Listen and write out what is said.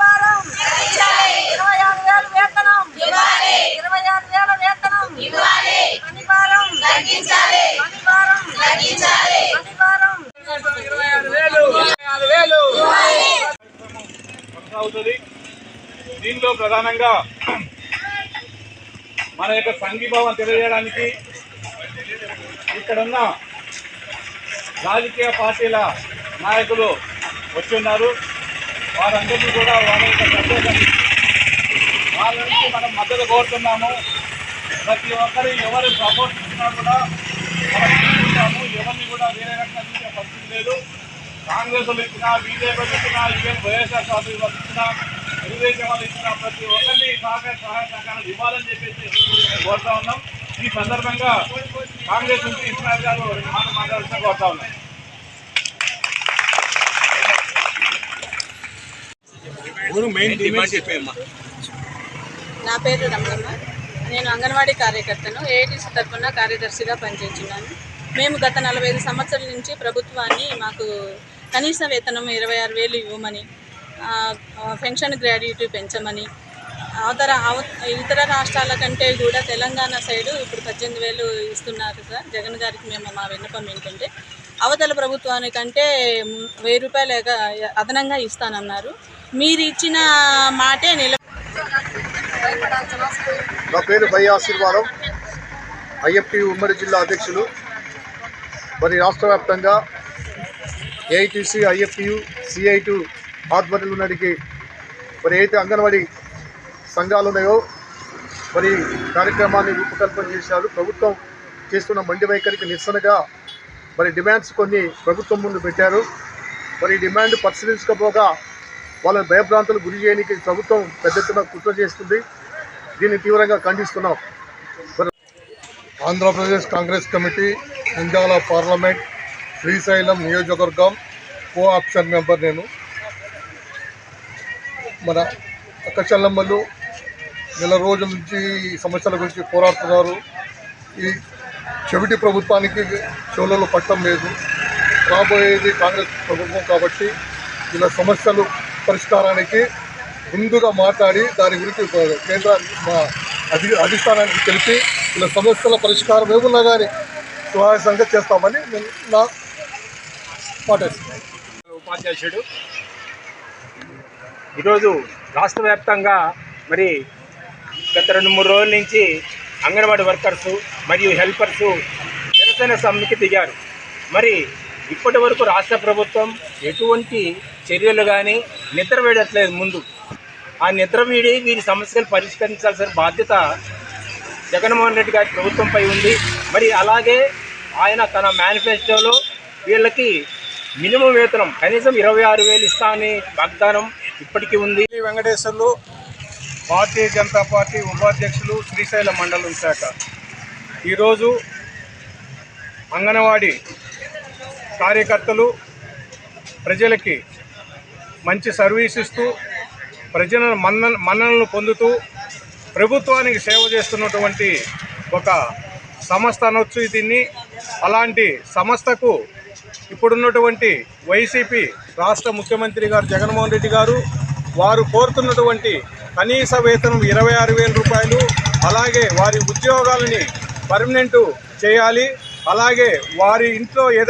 భారం ఇరవై ఆరు వేలు వేతనం. ఇరవై ఆరు వేల వేతనం. పని భారం పని భారం పని భారం ఇరవై ఆరు వేలు. ఇరవై ఆరు వేలు. కొనసాగుతుంది. దీంట్లో ప్రధానంగా మన యొక్క సంఘీభావం తెలియజేయడానికి ఇక్కడున్న రాజకీయ పార్టీల నాయకులు వచ్చి ఉన్నారు వారందరినీ కూడా వాళ్ళ యొక్క సందేశం వాళ్ళ నుంచి మనం మద్దతు కోరుతున్నాము. ప్రతి ఒక్కరు ఎవరు సపోర్ట్ ఇచ్చినా కూడా మనం తీసుకుంటాము ఎవరిని కూడా వేరే రకంగా చూసే పరిస్థితి లేదు. కాంగ్రెస్ వాళ్ళు ఇచ్చినా బీజేపీ ఇచ్చినా ఈవెన్ వైఎస్ఆర్ కాంగ్రెస్ వాళ్ళు ఇచ్చినా తెలుగుదేశం వాళ్ళు ఇచ్చినా ప్రతి ఒక్కరిని సహకార సహాయ సహకారాలు ఇవ్వాలని చెప్పేసి కోరుతా ఉన్నాం. ఈ సందర్భంగా కాంగ్రెస్ నుంచి ఇస్మాయిల్ గారు మాట మాట్లాడుతున్నా కోరుతా ఉన్నాం. నా పేరు రమణమ్మ. నేను అంగన్వాడీ కార్యకర్తను ఏఐటీసీ తరఫున కార్యదర్శిగా పనిచేస్తున్నాను. మేము గత నలభై ఐదు సంవత్సరాల నుంచి ప్రభుత్వాన్ని మాకు కనీస వేతనం ఇరవై ఆరు వేలు ఇవ్వమని పెన్షన్ గ్రాడ్యుయేటీ పెంచమని అవతర అవ ఇతర రాష్ట్రాల కంటే కూడా తెలంగాణ సైడు ఇప్పుడు పద్దెనిమిది వేలు ఇస్తున్నారు సార్. జగన్ గారికి మేము మా విన్నపం ఏంటంటే అవతల ప్రభుత్వానికంటే వెయ్యి రూపాయలు అదనంగా ఇస్తానన్నారు. మీరు ఇచ్చిన మాటే నిల నా పేరు భయ్య ఆశీర్వాదం. ఐఎఫ్టి ఉమ్మడి జిల్లా అధ్యక్షులు. మరి రాష్ట్ర వ్యాప్తంగా ఏఐటీసీ ఐఎఫ్టియు సిఐటు ఆధ్వర్యంలో నడికి మరి అయితే అంగన్వాడీ సంఘాలు ఉన్నాయో మరి కార్యక్రమాన్ని రూపకల్పన చేశారు. ప్రభుత్వం చేస్తున్న మండి వైఖరికి నిరసనగా మరి డిమాండ్స్ కొన్ని ప్రభుత్వం ముందు పెట్టారు. మరి డిమాండ్ పరిశీలించకపోగా వాళ్ళ భయభ్రాంతులు గురి చేయడానికి ప్రభుత్వం పెద్ద ఎత్తున కుట్ర చేస్తుంది. దీన్ని తీవ్రంగా ఖండిస్తున్నాం. ఆంధ్రప్రదేశ్ కాంగ్రెస్ కమిటీ నంద్యాల పార్లమెంట్ శ్రీశైలం నియోజకవర్గం కో ఆప్షన్ మెంబర్ నేను. మన అక్క చెల్లమ్మలు నెల రోజుల నుంచి ఈ సమస్యల గురించి పోరాడుతున్నారు. ఈ చెవిటి ప్రభుత్వానికి చెవులలో పట్టం లేదు. రాబోయేది కాంగ్రెస్ ప్రభుత్వం కాబట్టి ఇలా సమస్యలు పరిష్కారానికి ముందుగా మాట్లాడి దాని గురించి కేంద్ర మా అధి అధిష్టానానికి తెలిపి ఇలా సమస్యల పరిష్కారం ఏమున్నా కానీ సుహాసంగా చేస్తామని నేను నా మాట్లాడుతున్నాను ఉపాధ్యాయుడు. ఈరోజు రాష్ట్ర వ్యాప్తంగా మరి గత రెండు మూడు రోజుల నుంచి అంగన్వాడీ వర్కర్సు మరియు హెల్పర్సు నిరసన సమ్మెకి దిగారు. మరి ఇప్పటి వరకు రాష్ట్ర ప్రభుత్వం ఎటువంటి చర్యలు కానీ నిద్ర వేడట్లేదు ముందు. ఆ నిద్ర వీడి వీరి సమస్యలు పరిష్కరించాల్సిన బాధ్యత జగన్మోహన్ రెడ్డి గారి ప్రభుత్వంపై ఉంది. మరి అలాగే ఆయన తన మేనిఫెస్టోలో వీళ్ళకి మినిమం వేతనం కనీసం ఇరవై ఆరు వేలు ఇస్తా అని వాగ్దానం ఇప్పటికీ ఉంది. వెంకటేశ్వర్లు భారతీయ జనతా పార్టీ ఉపాధ్యక్షులు శ్రీశైలం మండలం శాఖ. ఈరోజు అంగన్వాడీ కార్యకర్తలు ప్రజలకి మంచి సర్వీస్ ఇస్తూ ప్రజల మన్న మన్ననలు పొందుతూ ప్రభుత్వానికి సేవ చేస్తున్నటువంటి ఒక సంస్థ అనొచ్చు దీన్ని అలాంటి సంస్థకు ఇప్పుడున్నటువంటి వైసీపీ రాష్ట్ర ముఖ్యమంత్రి గారు జగన్మోహన్ రెడ్డి గారు వారు కోరుతున్నటువంటి కనీస వేతనం ఇరవై ఆరు వేల రూపాయలు అలాగే వారి ఉద్యోగాలని పర్మనెంట్ చేయాలి అలాగే వారి ఇంట్లో ఏదైతే